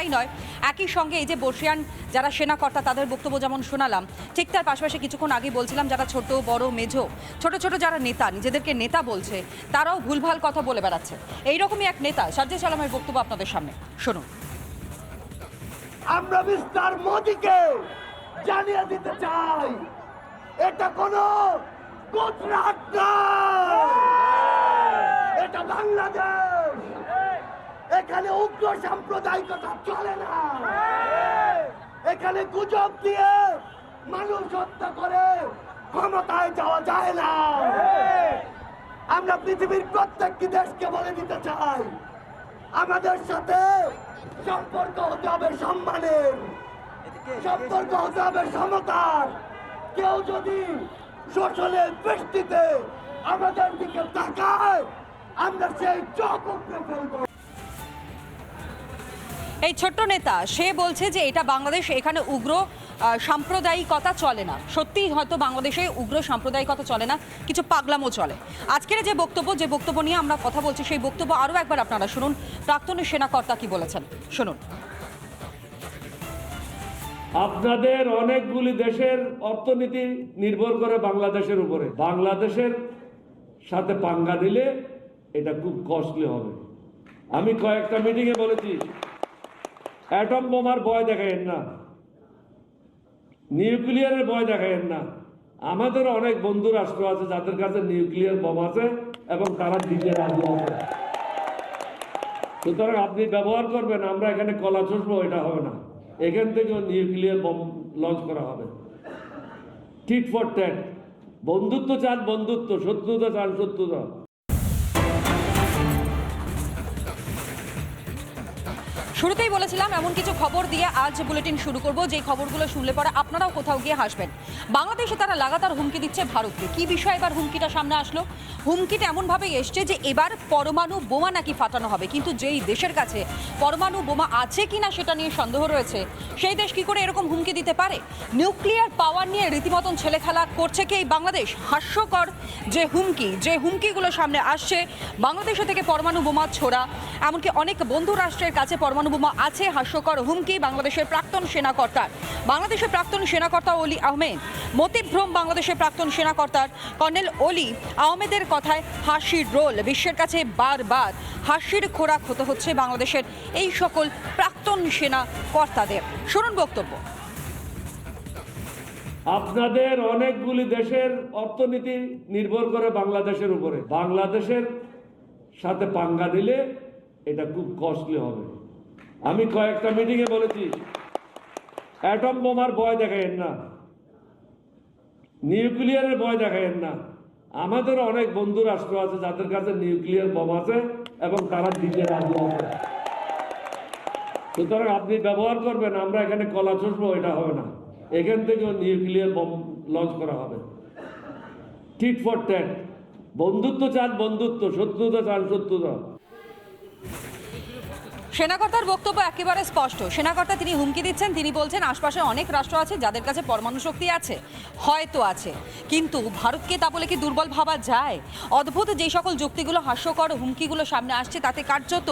তাই নয়। একই সঙ্গে এই যে বর্ষিয়ান যারা সেনাকর্তা, তাদের বক্তব্য যেমন শোনালাম, ঠিক তার পাশাপাশি কিছুক্ষণ আগে বলছিলাম, যারা ছোট, বড়, মেঝো, ছোট ছোট যারা নেতা, নিজেদেরকে নেতা বলছে, তারাও ভুলভাল কথা বলে বেড়াচ্ছে। এইরকমই এক নেতা সাজ্জে সালামের বক্তব্য আপনাদের সামনে। শুনুন। আমরা মিস্টার মোদিকে জানিয়ে দিতে চাই, এটা কোন গুজরাট এটা বাংলাদেশ। এখানে উগ্র সাম্প্রদায়িকতা চলে না। এখানে গুজব দিয়ে মানুষ হত্যা করে ক্ষমতায় যাওয়া যায় না। আমরা পৃথিবীর প্রত্যেকটি দেশকে বলে দিতে চাই আমাদের সাথে সম্পর্ক হতে হবে সম্মানের। সম্পর্ক হতে হবে সমতার। কেউ যদি শোষণের দৃষ্টিতে আমাদের দিকে তাকায় আমরা সেই চোখ উপড়ে ফেলব। এই ছোট্ট নেতা, সে বলছে যে এটা বাংলাদেশ এখানে উগ্র সাম্প্রদায়িকতা চলে না। সত্যিই হয়তো বাংলাদেশে উগ্র সাম্প্রদায়িকতা চলে না, কিছু পাগলামও চলে। আজকের যে বক্তব্য যে বক্তব্য নিয়ে আমরা কথা বলছি, সেই বক্তব্য আরও একবার আপনারা শুনুন। প্রাক্তন সেনাকর্তা কি বলেছেন? শুনুন। আপনাদের অনেকগুলি দেশের অর্থনীতি নির্ভর করে বাংলাদেশের উপরে। বাংলাদেশের সাথে পাঙ্গা দিলে এটা খুব কস্টলি হবে। আমি কয়েকটা মিটিংয়ে বলেছি অ্যাটম বোমার ভয় দেখায়েন না। নিউক্লিয়ারের ভয় দেখায়েন না। আমাদের অনেক বন্ধু রাষ্ট্র আছে যাদের কাছে নিউক্লিয়ার বোম আছে এবং তারা দিতে রাজি সুতরাং আপনি ব্যবহার করবেন, আমরা এখানে কলা চষবো, এটা হবে না। এখান থেকেও নিউক্লিয়ার বোম লঞ্চ করা হবে। টিট ফর ট্যাট বন্ধুত্ব চান বন্ধুত্ব, শত্রুতা চান শত্রুতা। শুরুতেই বলেছিলাম, এমন কিছু খবর দিয়ে আজ বুলেটিন শুরু করব। যে খবরগুলো শুনলে পরে আপনারাও কোথাও গিয়ে হাসবেন। বাংলাদেশে তারা লাগাতার হুমকি দিচ্ছে ভারতকে। কি বিষয়ে এবার হুমকিটা সামনে আসলো? হুমকিটা এমনভাবে এসছে যে এবার পরমাণু বোমা নাকি ফাটানো হবে। কিন্তু যেই দেশের কাছে পরমাণু বোমা আছে কি না সেটা নিয়ে সন্দেহ রয়েছে, সেই দেশ কি করে এরকম হুমকি দিতে পারে? নিউক্লিয়ার পাওয়ার নিয়ে রীতিমতন ছেলে খেলা করছে কি এই বাংলাদেশ? হাস্যকর যে হুমকি, যে হুমকিগুলো সামনে আসছে, বাংলাদেশে থেকে পরমাণু বোমা ছোড়া, এমনকি অনেক বন্ধু রাষ্ট্রের কাছে পরমাণু বোমা আছে, হাস্যকর হুমকি বাংলাদেশের প্রাক্তন সেনাকর্তার। বাংলাদেশের প্রাক্তন সেনাকর্তা অলি আহমেদ, মতিভ্রম বাংলাদেশের প্রাক্তন সেনাকর্তার কর্নেল অলি আহমেদের কথায় হাসির রোল। বিশ্বের কাছে বারবার হাসির খোরাক হতে হচ্ছে বাংলাদেশের এই সকল প্রাক্তন সেনা কর্তাদের শুনুন বক্তব্য। আপনাদের অনেকগুলি দেশের অর্থনীতি নির্ভর করে বাংলাদেশের উপরে। বাংলাদেশের সাথে পাঙ্গা দিলে এটা খুব কস্টলি হবে। আমি কয়েকটা মিটিংয়ে বলেছি। অ্যাটম বোমার ভয় দেখায়েন না। নিউক্লিয়ারের ভয় দেখায়েন না। আমাদের অনেক বন্ধু রাষ্ট্র আছে, যাদের কাছে নিউক্লিয়ার বোম আছে এবং তারা দিতে রাজি হবে সুতরাং আপনি ব্যবহার করবেন, আমরা এখানে কলা চষবো, এটা হবে না। এখান থেকেও নিউক্লিয়ার বোম লঞ্চ করা হবে। টিট ফর ট্যাট বন্ধুত্ব চান বন্ধুত্ব, শত্রুতা চান শত্রুতা। সেনাকর্তার বক্তব্য একেবারে স্পষ্ট। সেনাকর্তা তিনি হুমকি দিচ্ছেন, তিনি বলছেন আশপাশে অনেক রাষ্ট্র আছে যাদের কাছে পরমাণু শক্তি আছে, হয়তো আছে। কিন্তু ভারতকে তা বলে কি দুর্বল ভাবা যায়? অদ্ভুত যে সকল যুক্তিগুলো, হাস্যকর হুমকিগুলো সামনে আসছে, তাতে কার্যত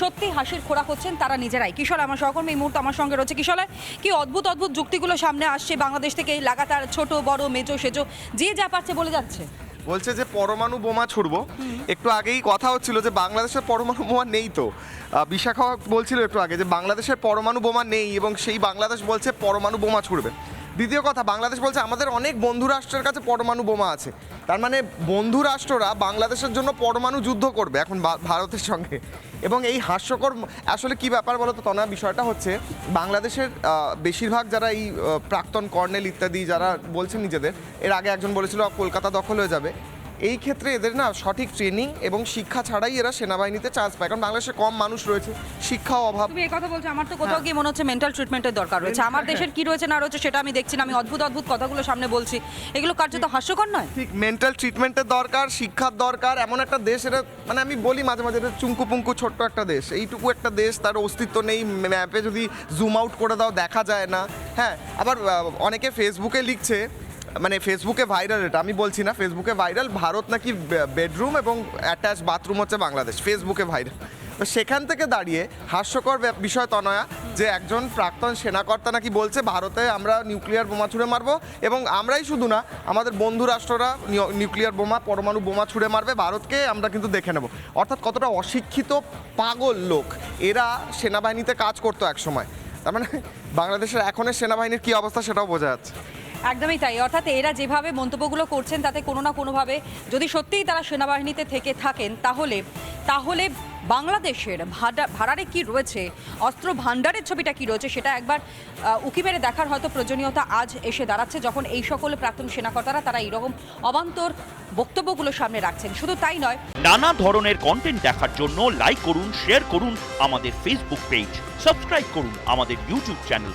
সত্যি হাসির খোরাক হচ্ছেন তারা নিজেরাই। কিশোর, আমার সহকর্মী এই মুহূর্তে আমার সঙ্গে রয়েছে। কিশোর, কি অদ্ভুত অদ্ভুত যুক্তিগুলো সামনে আসছে বাংলাদেশ থেকে? লাগাতার ছোট, বড়, মেজো, সেজো, যে যা পারছে বলে যাচ্ছে। বলছে যে পরমাণু বোমা ছুড়বো। একটু আগেই কথা হচ্ছিল যে বাংলাদেশের পরমাণু বোমা নেই তো। বিশাখা বলছিল একটু আগে যে বাংলাদেশের পরমাণু বোমা নেই এবং সেই বাংলাদেশ বলছে পরমাণু বোমা ছুড়বে। দ্বিতীয় কথা, বাংলাদেশ বলছে আমাদের অনেক বন্ধু রাষ্ট্রের কাছে পরমাণু বোমা আছে। তার মানে বন্ধু রাষ্ট্ররা বাংলাদেশের জন্য পরমাণু যুদ্ধ করবে এখন ভারতের সঙ্গে। এবং এই হাস্যকর আসলে কি ব্যাপার বলো তো তনা বিষয়টা হচ্ছে বাংলাদেশের বেশিরভাগ যারা এই প্রাক্তন কর্নেল ইত্যাদি যারা বলছেন নিজেদের, এর আগে একজন বলেছিল, কলকাতা দখল হয়ে যাবে। এই ক্ষেত্রে এদের না সঠিক ট্রেনিং এবং শিক্ষা ছাড়াই এরা সেনাবাহিনীতে চান্স পায়। কারণ বাংলাদেশে কম মানুষ রয়েছে শিক্ষাও অভাব। তুমি এই কথা বলছো আমার তো কোথাও গিয়ে মনে হচ্ছে মেন্টাল ট্রিটমেন্টের দরকার রয়েছে। আমার দেশের কি রয়েছে না রয়েছে সেটা আমি দেখছি না আমি অদ্ভুত অদ্ভুত কথাগুলো সামনে বলছি। এগুলো কার্যত হাস্যকর নয়? ঠিক মেন্টাল ট্রিটমেন্টের দরকার শিক্ষার দরকার এমন একটা দেশ এটা মানে আমি বলি মাঝে মাঝে এটা চুঙ্কু পুঙ্কু ছোট্ট একটা দেশ। এইটুকু একটা দেশ তার অস্তিত্ব নেই ম্যাপে যদি জুম আউট করে দাও দেখা যায় না। হ্যাঁ আবার অনেকে ফেসবুকে লিখছে মানে ফেসবুকে ভাইরাল এটা, আমি বলছি না ফেসবুকে ভাইরাল ভারত নাকি বেডরুম এবং অ্যাটাচ বাথরুম হচ্ছে বাংলাদেশ ফেসবুকে ভাইরাল তো সেখান থেকে দাঁড়িয়ে হাস্যকর বিষয় তনয়া, যে একজন প্রাক্তন সেনাকর্তা নাকি বলছে, ভারতে আমরা নিউক্লিয়ার বোমা ছুড়ে মারবো এবং আমরাই শুধু না, আমাদের বন্ধু রাষ্ট্ররা নিউক্লিয়ার বোমা, পরমাণু বোমা ছুড়ে মারবে, ভারতকে আমরা কিন্তু দেখে নেব। অর্থাৎ কতটা অশিক্ষিত পাগল লোক, এরা সেনাবাহিনীতে কাজ করতো একসময়। তার মানে বাংলাদেশের এখনের সেনাবাহিনীর কি অবস্থা সেটাও বোঝা যাচ্ছে। একদমই তাই। অর্থাৎ এরা যেভাবে মন্তব্যগুলো করছেন, তাতে কোনো না কোনোভাবে যদি সত্যিই তারা সেনাবাহিনীতে থেকে থাকেন, তাহলে তাহলে বাংলাদেশের ভাড়া, ভাড়ারে কি রয়েছে? অস্ত্র ভাণ্ডারের ছবিটা কি রয়েছে? সেটা একবার উকি মেরে দেখার হয়তো প্রয়োজনীয়তা আজ এসে দাঁড়াচ্ছে, যখন এই সকল প্রাক্তন সেনাকর্তারা তারা এইরকম অবান্তর বক্তব্যগুলো সামনে রাখছেন। শুধু তাই নয়, নানা ধরনের কন্টেন্ট দেখার জন্য লাইক করুন শেয়ার করুন আমাদের ফেসবুক পেজ সাবস্ক্রাইব করুন আমাদের ইউটিউব চ্যানেল